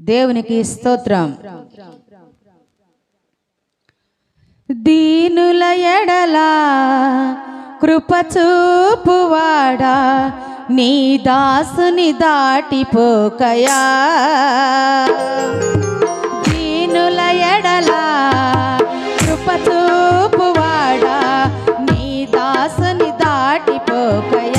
దేవునికి స్తోత్రం. దీనుల ఎడల కృపచూపువాడా నీ దాసుని దాటిపోకయా. దీనుల ఎడల కృపచూపువాడా నీ దాసుని దాటిపోకయా.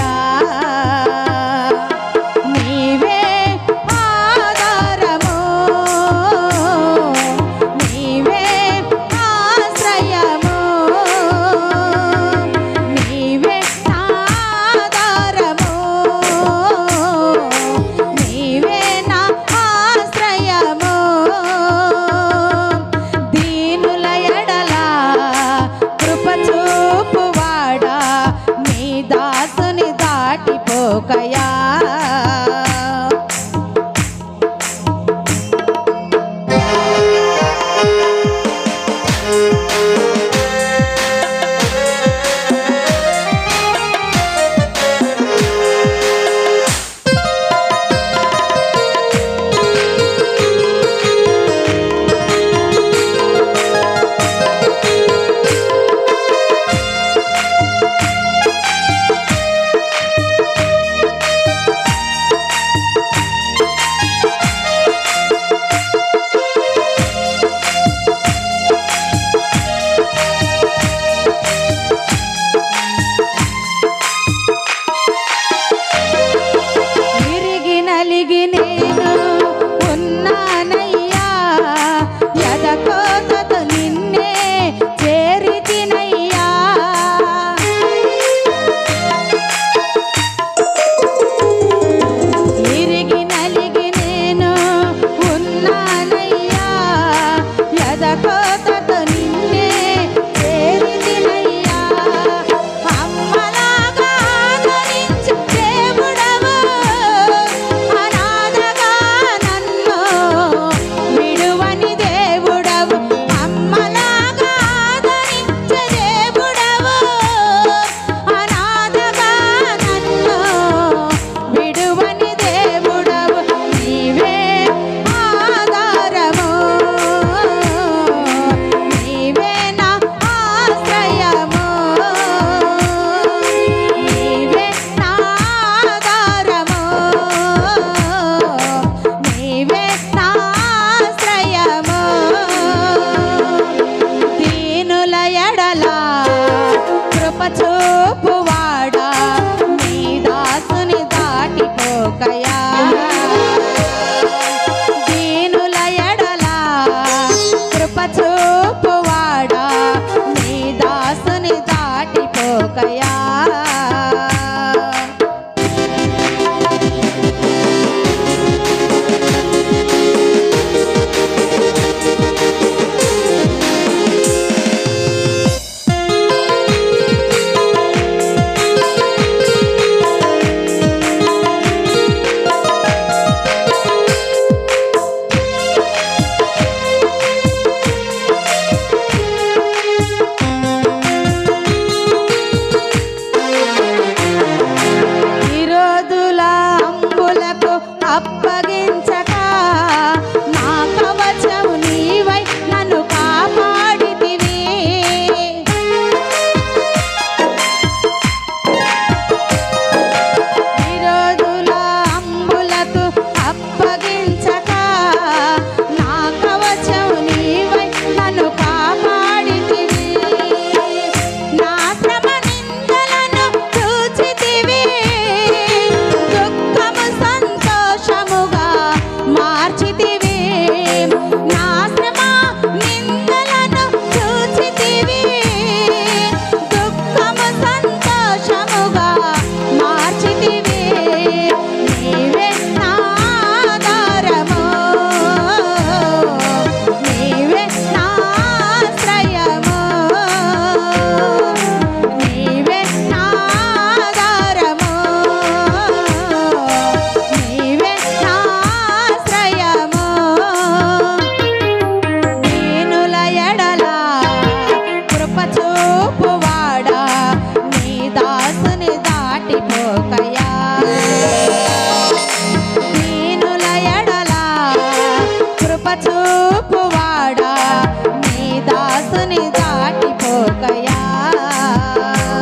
love.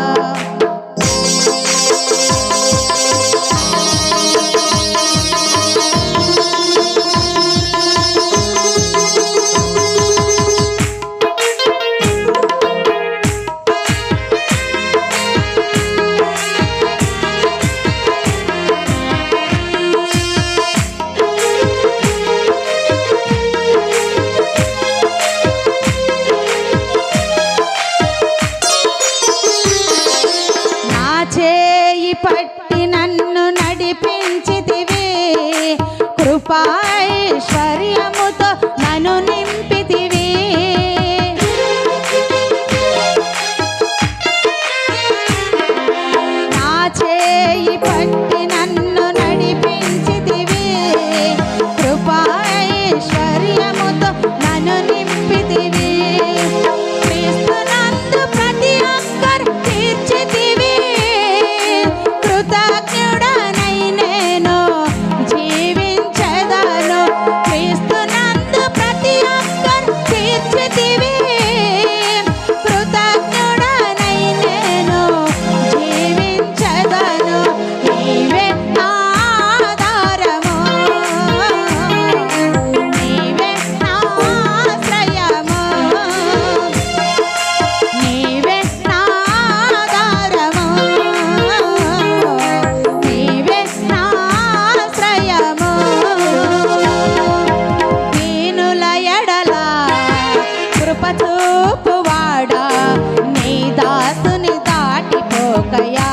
पाए शर्यम చూపువాడా నీ దాసుని దాటిపోకయా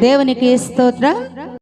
దేవునికి స్తోత్ర.